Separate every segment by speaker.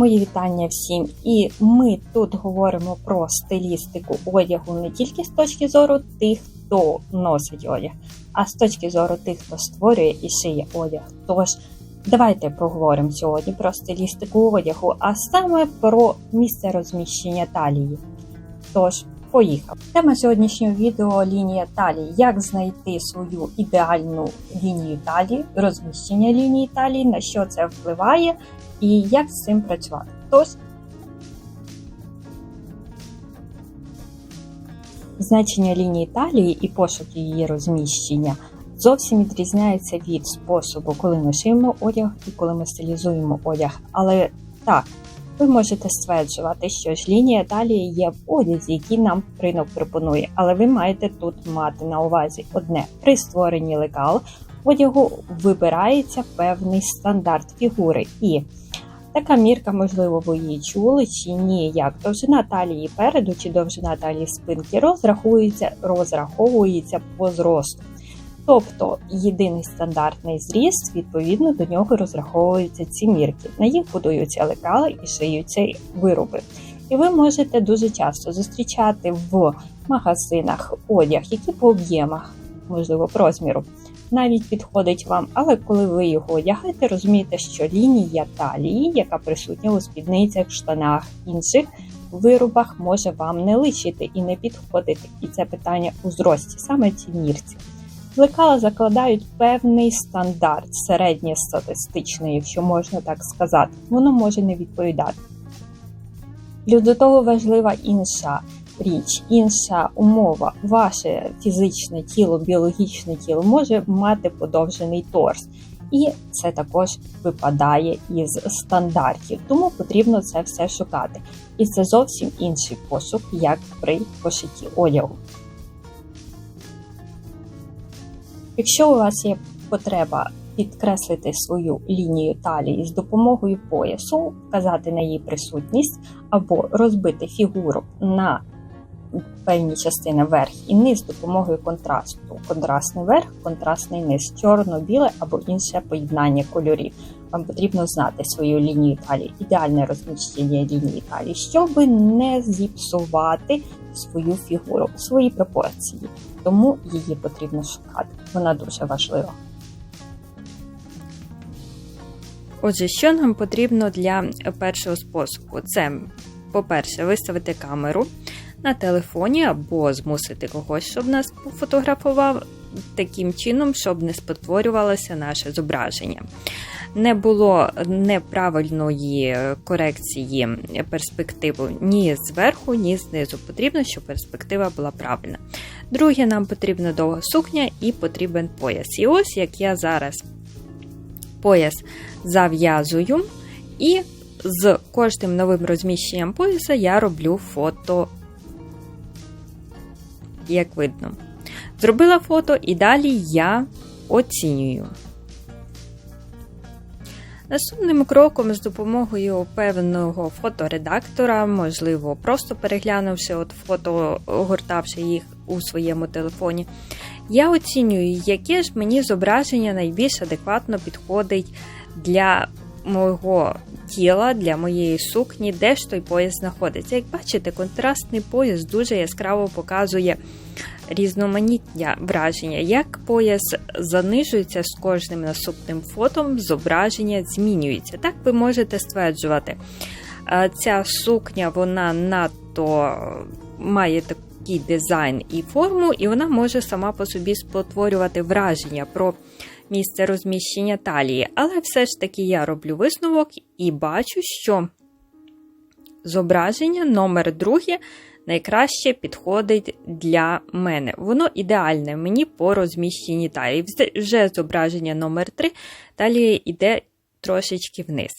Speaker 1: Мої вітання всім. І ми тут говоримо про стилістику одягу не тільки з точки зору тих, хто носить одяг, а з точки зору тих, хто створює і шиє одяг. Тож давайте проговоримо сьогодні про стилістику одягу, а саме про місце розміщення талії. Тож, поїхав. Тема сьогоднішнього відео лінія талії. Як знайти свою ідеальну лінію талії, розміщення лінії талії, на що це впливає і як з цим працювати. Тож, значення лінії талії і пошук її розміщення зовсім відрізняється від способу, коли ми шиємо одяг і коли ми стилізуємо одяг. Але так, ви можете стверджувати, що ж лінія талії є в одязі, який нам ринок пропонує, але ви маєте тут мати на увазі одне при створенні лекал одягу вибирається певний стандарт фігури. І така мірка, можливо, ви її чули чи ні, як довжина талії переду чи довжина талії спинки розраховується, розраховується по зросту. Тобто єдиний стандартний зріст, відповідно до нього розраховуються ці мірки. На їх будуються лекали і шиються вироби. І ви можете дуже часто зустрічати в магазинах одяг, який по об'ємах, можливо, по розміру, навіть підходить вам, але коли ви його одягаєте, розумієте, що лінія талії, яка присутня у спідницях, штанах, інших виробах, може вам не личити і не підходити. І це питання у зрості, саме цій мірці. Лекала закладають певний стандарт, середньостатистичний, якщо можна так сказати, воно може не відповідати. Плюс того важлива інша річ, інша умова. Ваше фізичне тіло, біологічне тіло може мати подовжений торс. І це також випадає із стандартів, тому потрібно це все шукати. І це зовсім інший пошук, як при пошитті одягу. Якщо у вас є потреба підкреслити свою лінію талії з допомогою поясу, вказати на її присутність, або розбити фігуру на певні частини верх і низ допомогою контрасту. Контрастний верх, контрастний низ, чорно-біле або інше поєднання кольорів. Вам потрібно знати свою лінію талії, ідеальне розміщення лінії талії, щоб не зіпсувати свою фігуру, свої пропорції. Тому її потрібно шукати. Вона дуже важлива. Отже, що нам потрібно для першого способу? Це, по-перше, виставити камеру на телефоні або змусити когось, щоб нас пофотографував таким чином, щоб не спотворювалося наше зображення. Не було неправильної корекції перспективи ні зверху, ні знизу. Потрібно, щоб перспектива була правильна. Друге, нам потрібна довга сукня і потрібен пояс. І ось як я зараз пояс зав'язую, і з кожним новим розміщенням пояса я роблю фото, як видно. Зробила фото і далі я оцінюю. Наступним кроком з допомогою певного фоторедактора, можливо, просто переглянувши от фото, огортавши їх у своєму телефоні, я оцінюю, яке ж мені зображення найбільш адекватно підходить для мого тіла, для моєї сукні, де ж той пояс знаходиться. Як бачите, контрастний пояс дуже яскраво показує різноманіття враження. Як пояс занижується з кожним наступним фотом, зображення змінюється. Так ви можете стверджувати, ця сукня вона надто має такий дизайн і форму, і вона може сама по собі спотворювати враження про місце розміщення талії. Але все ж таки я роблю висновок і бачу, що зображення номер друге найкраще підходить для мене. Воно ідеальне мені по розміщенні талії. Вже зображення номер 3 далі йде трошечки вниз.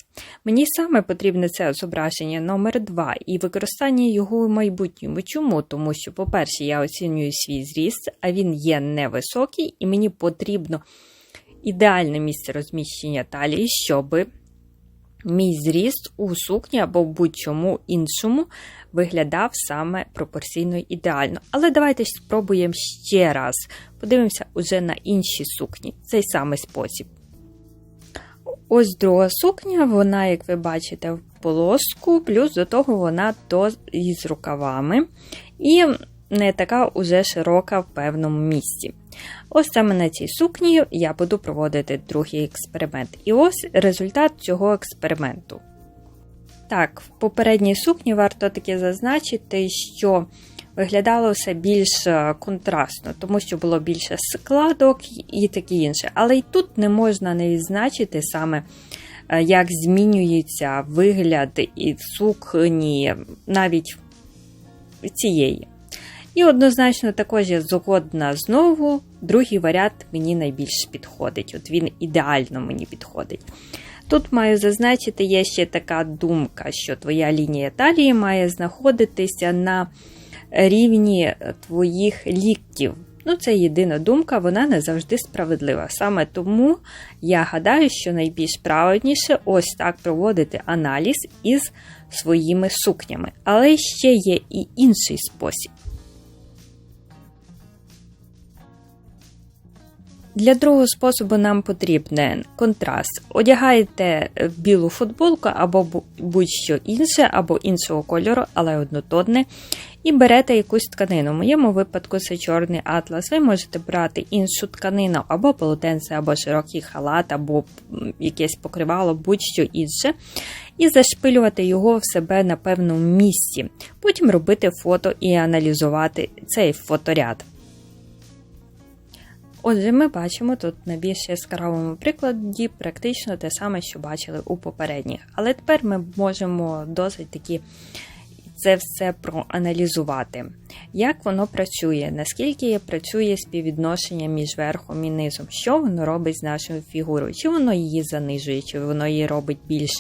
Speaker 1: Мені саме потрібне це зображення номер 2 і використання його у майбутньому. Чому? Тому що, по-перше, я оцінюю свій зріст, а він є невисокий, і мені потрібно ідеальне місце розміщення талії, щоб мій зріст у сукні або в будь-чому іншому виглядав саме пропорційно ідеально. Але давайте спробуємо ще раз. Подивимося уже на інші сукні, цей самий спосіб. Ось друга сукня, вона, як ви бачите, в полоску, плюс до того вона то із рукавами і не така уже широка в певному місці. Ось саме на цій сукні я буду проводити другий експеримент. І ось результат цього експерименту. Так, в попередній сукні варто таки зазначити, що виглядало все більш е, контрастно, тому що було більше складок і таке інше. Але й тут не можна не відзначити саме, е, як змінюється вигляд і сукні навіть цієї. І однозначно також я згодна знову. Другий варіант мені найбільш підходить. От він ідеально мені підходить. Тут маю зазначити, є ще така думка, що твоя лінія талії має знаходитися на рівні твоїх ліктів. Ну, це єдина думка, вона не завжди справедлива. Саме тому я гадаю, що найбільш правильніше ось так проводити аналіз із своїми сукнями. Але ще є і інший спосіб. Для другого способу нам потрібен контраст. Одягаєте білу футболку або будь-що інше, або іншого кольору, але однотонне. І берете якусь тканину. В моєму випадку це чорний атлас. Ви можете брати іншу тканину, або полотенце, або широкий халат, або якесь покривало, будь-що інше. І зашпилювати його в себе на певному місці. Потім робити фото і аналізувати цей фоторяд. Отже, ми бачимо тут на більш яскравому прикладі практично те саме, що бачили у попередніх. Але тепер ми можемо досить таки це все проаналізувати. Як воно працює, наскільки працює співвідношення між верхом і низом, що воно робить з нашою фігурою, чи воно її занижує, чи воно її робить більш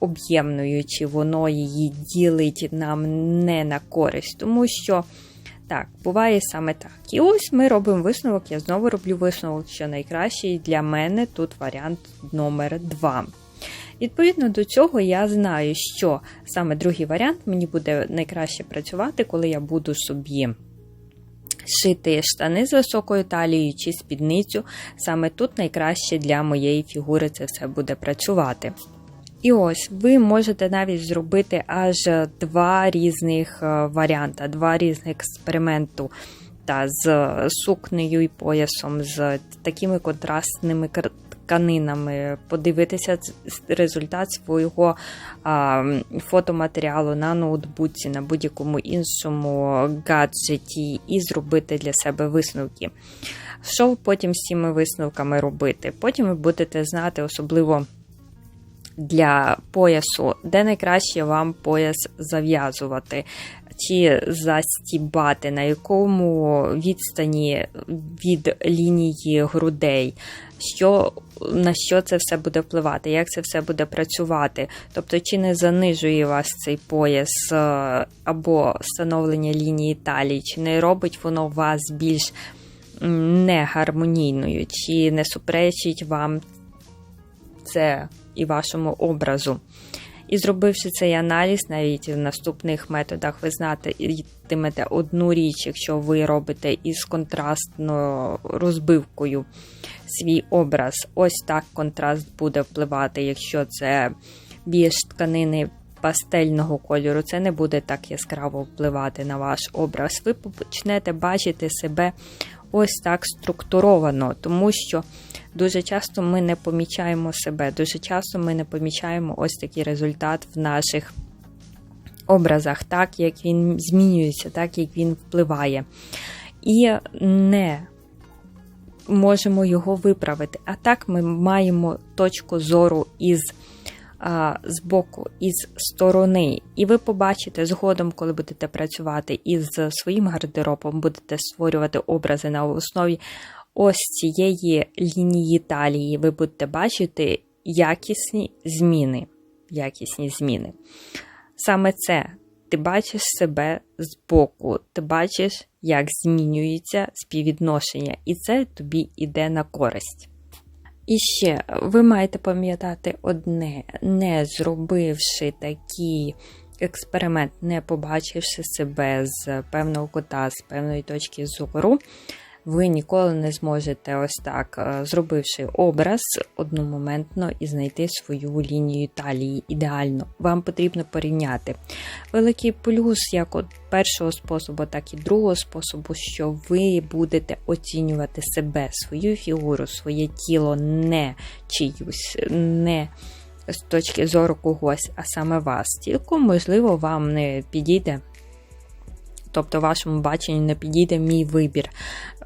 Speaker 1: об'ємною, чи воно її ділить нам не на користь, тому що. Так, буває саме так. І ось ми робимо висновок. Я знову роблю висновок, що найкращий для мене тут варіант номер 2. Відповідно до цього, я знаю, що саме другий варіант мені буде найкраще працювати, коли я буду собі шити штани з високою талією чи спідницю. Саме тут найкраще для моєї фігури це все буде працювати. І ось ви можете навіть зробити аж два різних е, варіанти, два різних експерименту та з сукнею і поясом, з такими контрастними тканинами, подивитися результат свого а, фотоматеріалу на ноутбуці, на будь-якому іншому гаджеті, і зробити для себе висновки. Що потім з цими висновками робити? Потім ви будете знати, особливо для поясу, де найкраще вам пояс зав'язувати. Чи застібати, на якому відстані від лінії грудей, що, на що це все буде впливати, як це все буде працювати. Тобто, чи не занижує вас цей пояс е, або встановлення лінії талії, чи не робить воно вас більш негармонійною, чи не суперечить вам це і вашому образу. І зробивши цей аналіз, навіть в наступних методах ви знатимете одну річ, якщо ви робите із контрастною розбивкою свій образ. Ось так контраст буде впливати, якщо це більш тканини пастельного кольору, це не буде так яскраво впливати на ваш образ. Ви почнете бачити себе ось так структуровано, тому що дуже часто ми не помічаємо себе, дуже часто ми не помічаємо ось такий результат в наших образах, так як він змінюється, так як він впливає. І не можемо його виправити. А так ми маємо точку зору із з боку, із сторони, і ви побачите згодом, коли будете працювати із своїм гардеробом, будете створювати образи на основі ось цієї лінії талії, ви будете бачити якісні зміни. Якісні зміни. Саме це ти бачиш себе збоку, ти бачиш, як змінюється співвідношення, і це тобі йде на користь. І ще ви маєте пам'ятати одне, не зробивши такий експеримент, не побачивши себе з певного кота, з певної точки зору, ви ніколи не зможете ось так, е, зробивши образ одномоментно і знайти свою лінію талії ідеально. Вам потрібно порівняти. Великий плюс як от першого способу, так і другого способу, що ви будете оцінювати себе, свою фігуру, своє тіло, не чиюсь, не з точки зору когось, а саме вас. Тільки, можливо, вам не підійде. Тобто, вашому баченню не підійде мій вибір,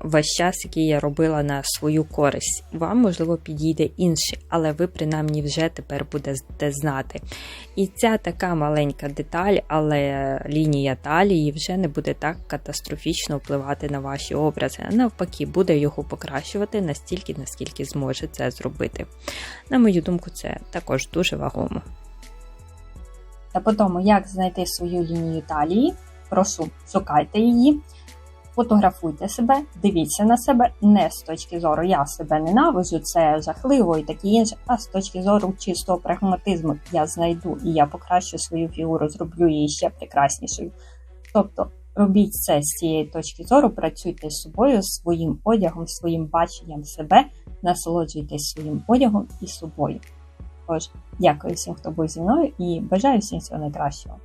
Speaker 1: весь час, який я робила на свою користь. Вам, можливо, підійде інший, але ви принаймні вже тепер будете знати. І ця така маленька деталь, але лінія талії вже не буде так катастрофічно впливати на ваші образи, навпаки, буде його покращувати настільки, наскільки зможе це зробити. На мою думку, це також дуже вагомо. Та по тому, як знайти свою лінію талії, прошу, шукайте її, фотографуйте себе, дивіться на себе не з точки зору я себе ненавиджу, це жахливо і таке інше, а з точки зору чистого прагматизму я знайду і я покращу свою фігуру, зроблю її ще прекраснішою. Тобто робіть це з цієї точки зору, працюйте з собою, своїм одягом, своїм баченням себе, насолоджуйтесь своїм одягом і собою. Тож, дякую всім, хто був зі мною, і бажаю всім всього найкращого.